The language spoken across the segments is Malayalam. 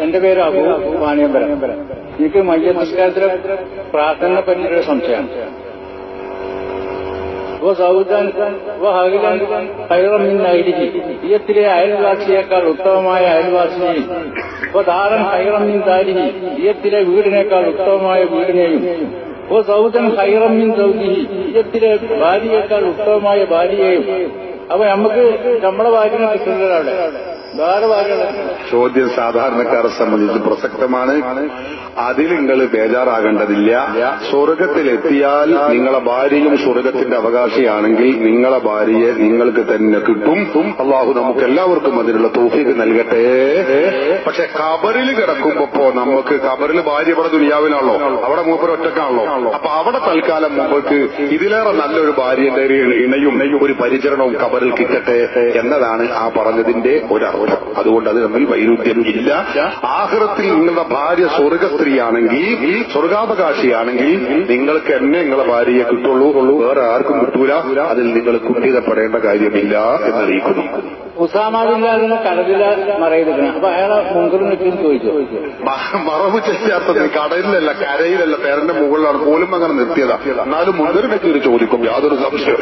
എന്റെ പേര് അബു വാണിയമ്പലം. എനിക്ക് മയ്യ നമസ്കാരത്തിലെ പ്രാർത്ഥന പറ്റിയൊരു സംശയം. ഓ സൗദാൻ ഓ ഹകിലാൻ ഹൈറമിന്നായിരിക്കും ഈയത്തിലെ അയൽവാസിയേക്കാൾ ഉത്തമമായ അയൽവാസിയെയും താരൻ ഹൈറമിൻ താരിഹി ഈയത്തിലെ വീടിനേക്കാൾ ഉത്തമമായ വീടിനെയും. ഓ സൗദൻ ഹൈറമിൻ സൗദിഹി ഈയത്തിലെ ഭാര്യയേക്കാൾ ഉത്തമമായ ഭാര്യയെയും. അപ്പൊ നമുക്ക് നമ്മുടെ കിട്ടുന്നത് അവിടെ. ചോദ്യം സാധാരണക്കാരെ സംബന്ധിച്ച് പ്രസക്തമാണ്. അതിൽ നിങ്ങൾ ബേജാറാകേണ്ടതില്ല. സ്വർഗത്തിലെത്തിയാൽ നിങ്ങളെ ഭാര്യയും സ്വർഗത്തിന്റെ അവകാശിയാണെങ്കിൽ നിങ്ങളെ ഭാര്യയെ നിങ്ങൾക്ക് തന്നെ കിട്ടും. അള്ളാഹു നമുക്ക് എല്ലാവർക്കും അതിനുള്ള തോഫീക്ക് നൽകട്ടെ. പക്ഷെ കബറിൽ കിടക്കുമ്പോ നമുക്ക് കബറിൽ ഭാര്യ ഇവിടെ ദുനിയാവിലാണല്ലോ അവിടെ മൂപ്പർ ഒറ്റക്കാണല്ലോ. അപ്പൊ അവിടെ തൽക്കാലം മുമ്പക്ക് ഇതിലേറെ നല്ലൊരു ഭാര്യ ഇണയും ഒരു പരിചരണവും കബറിൽ കിട്ടട്ടെ എന്നതാണ് ആ പറഞ്ഞതിന്റെ ഒരർത്ഥം അതുകൊണ്ട് അത് തമ്മിൽ വൈരുദ്ധ്യം ഇല്ല ആഹ്റത്തിൽ നിങ്ങളുടെ ഭാര്യ സ്വർഗസ്ത്രീയാണെങ്കിൽ സ്വർഗാവകാശിയാണെങ്കിൽ നിങ്ങൾക്ക് എന്നെ നിങ്ങളെ ഭാര്യയെ കിട്ടുള്ളൂ. വേറെ ആർക്കും കിട്ടൂല. അതിൽ നിങ്ങൾ കുട്ടിതപ്പെടേണ്ട കാര്യമില്ല എന്നറിയിക്കുന്നു ഉസാമാവില്ലാതെ കടലില മറയിലിരിക്കണം അപ്പൊ അയാളെ മുൻകൂർ നിൽക്കുന്നു ചോദിച്ചു. മറവ് ചെയ്യാത്തത് കടലിലല്ല കരയിലല്ല പേരന്റെ മുകളിലാണ്. പോലും അങ്ങനെ നിർത്തിയതാ. എന്നാലും മുൻകരുമൊക്കെ വെച്ചൊരു ചോദിക്കും. യാതൊരു സംശയം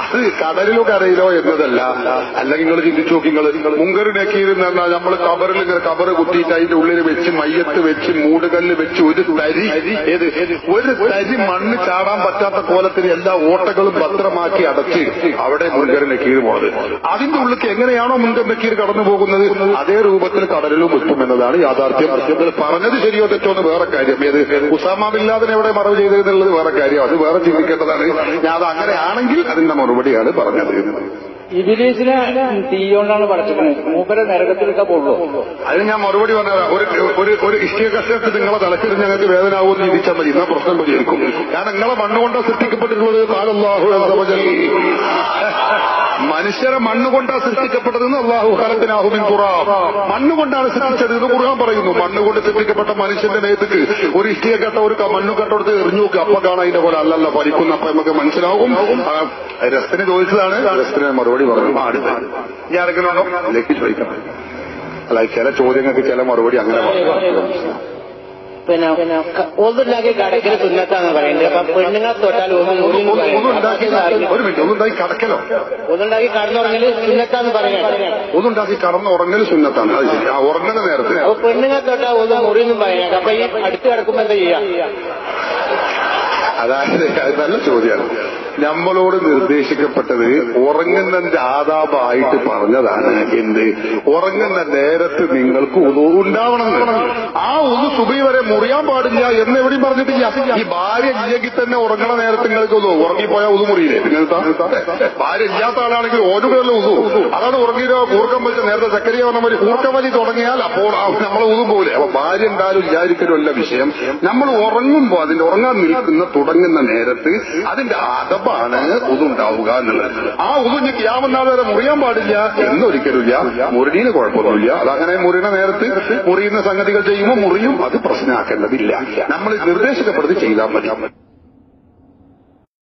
അത് കടലിലോ കരയിലോ എന്നതല്ല. അല്ലെങ്കിൽ നിങ്ങൾ ചിന്തിച്ചു നോക്കി നിങ്ങൾ മുങ്കറിനക്കീരെന്ന് പറഞ്ഞാൽ നമ്മൾ കബറിൽ ഇങ്ങനെ കബറ് കുത്തിയിട്ട് അതിന്റെ ഉള്ളിൽ വെച്ച് മയ്യത്ത് വെച്ച് മൂടുകല്ല് വെച്ച് ഒരു തരി ഏത്? ഒരു തരി മണ്ണ് ചാടാൻ പറ്റാത്ത കോലത്തിന് എല്ലാ ഓട്ടകളും ഭദ്രമാക്കി അടച്ച് അവിടെ മുൻകറിനക്കീര് പോണത്. അതിന്റെ ഉള്ളിൽ എങ്ങനെയാണോ മുൻകറിനക്കീര് കടന്നു പോകുന്നത്? അതേ രൂപത്തിൽ കടലിലും എത്തുമെന്നതാണ് യാഥാർത്ഥ്യം. പറഞ്ഞത് ശരിയോ തെറ്റോ എന്ന് വേറെ കാര്യം. ഏത്? ഉസാമ ബില്ലാദിനെ എവിടെ മറവ് ചെയ്തിരുന്നുള്ളത് വേറെ കാര്യം. അത് വേറെ ചിന്തിക്കേണ്ടതാണ്. ഞാൻ അത് അങ്ങനെയാണെങ്കിൽ അതിന്റെ മറുപടിയാണ് പറഞ്ഞത്. ഇബിലീസിനെ തീയോണ്ടാണ് പടച്ചിരിക്കുന്നത് മൂപ്പരെ നരകത്തിലിട്ടാ പോകുള്ളൂ അതിന് ഞാൻ മറുപടി പറഞ്ഞ ഒരു ഒരു നിങ്ങളെ തലക്കിൽ ഞങ്ങൾക്ക് വേദനാവുമെന്ന് ചിന്തിച്ചാൽ മതി. എന്നാ പ്രശ്നം പരിഹരിക്കും. ഞാൻ നിങ്ങളെ മണ്ണുകൊണ്ട് സൃഷ്ടിക്കപ്പെട്ടിട്ടുള്ളത്. അസ്സവജൽ. മനുഷ്യരെ മണ്ണുകൊണ്ടാണ് സൃഷ്ടിക്കപ്പെട്ടതെന്ന് അള്ളാഹു ഹലത്തിനാഹുബിൻ ഖുറാം മണ്ണുകൊണ്ടാണ് സൃഷ്ടിച്ചത് ഇത് ഖുർആൻ പറയുന്നു. മണ്ണുകൊണ്ട് സൃഷ്ടിക്കപ്പെട്ട മനുഷ്യന്റെ നേതൃക്ക് ഒരു ഇഷ്ടിയെ കെട്ട ഒരു ക- മണ്ണു കെട്ടെടുത്ത് എറിഞ്ഞു നോക്കുക അപ്പൊ കാണാൻ അതിന്റെ പോലെ അല്ലല്ല പരിക്കുന്ന അപ്പൊ നമുക്ക് മനസ്സിലാവും. രസത്തിന് ചോദിച്ചതാണ്. രസത്തിന് മറുപടി പറഞ്ഞു. ആ, അടുത്ത. ഇനി ആരെങ്കിലും ഉണ്ടോ? ചോദിക്കണം അല്ല ചില ചോദ്യങ്ങൾക്ക് ചില മറുപടി അങ്ങനെ പറഞ്ഞു. പിന്നെ ഒന്നുണ്ടാക്കി കടക്കിന് തുന്നത്താന്ന് പറയുന്നത് അപ്പൊ പെണ്ണുങ്ങളെ തൊട്ടാൽ ഒന്നുണ്ടാക്കി കടക്കലോ? ഒന്നുണ്ടാക്കി കടന്നുറങ്ങൽ സുന്നത്താന്ന് പറയുന്നത് ഒന്നുണ്ടാക്കി കടന്നുറങ്ങൽ സുന്നത്താണ് അത് ശരി. ആ ഉറങ്ങുന്ന നേരത്തെ. അപ്പൊ പെണ്ണുങ്ങളെ തൊട്ടാൽ ഒന്ന് മുറിന്നും പറയാം അപ്പൊ ഈ അടുത്ത് കിടക്കുമ്പോ എന്താ ചെയ്യാം? അതായത് അത് നല്ല ചോദ്യമാണ് നമ്മളോട് നിർദ്ദേശിക്കപ്പെട്ടത് ഉറങ്ങുന്നതിന്റെ ആദാബായിട്ട് പറഞ്ഞതാണ്. എന്ത്? ഉറങ്ങുന്ന നേരത്ത് നിങ്ങൾക്ക് ഉണ്ടാവണം ആ ഒന്ന് സുബി വരെ മുറിയാൻ പാടില്ല എന്ന് എവിടെയും പറഞ്ഞിട്ടില്ല. ഈ ഭാര്യ ഇല്ലെങ്കിൽ തന്നെ ഉറങ്ങണ നേരത്ത് നിങ്ങൾക്ക് ഉദു. ഉറങ്ങിപ്പോയാൽ ഉദു മുറിയില്ലേ? നിങ്ങൾ? ഭാര്യ ഇല്ലാത്ത ആളാണെങ്കിൽ ഓരോ പേരിലും ഉതു അതാണ് ഉറങ്ങിയോ കൂർക്കം വലിച്ച നേരത്തെ ചക്കരിയ പറഞ്ഞ മാതിരി കൂർക്കം വലി തുടങ്ങിയാൽ അപ്പോൾ നമ്മൾ ഉദു പോലെ അപ്പൊ ഭാര്യ ഉണ്ടായാലും ഇല്ലാതിരിക്കലുമല്ല വിഷയം. നമ്മൾ ഉറങ്ങുമ്പോ അതിന്റെ ഉറങ്ങാൻ നിൽക്കുന്ന തുടങ്ങുന്ന നേരത്ത് അതിന്റെ അതബാണ് ഉതുണ്ടാവുക എന്നുള്ളത്. ആ ഉതുഞ്ഞ് ക്യാമനാൾ വരെ മുറിയാൻ പാടില്ല. എന്നൊരിക്കലില്ല മുറിനീന് കുഴപ്പമൊന്നുമില്ല. അതങ്ങനെ മുറിയണ നേരത്ത് മുറിയുന്ന സംഗതികൾ ചെയ്യുമ്പോൾ മുറിയും അത് പ്രശ്നമാക്കേണ്ടതില്ല. നമ്മൾ നിർദ്ദേശിക്കപ്പെടുത്തി ചെയ്താൽ മതി.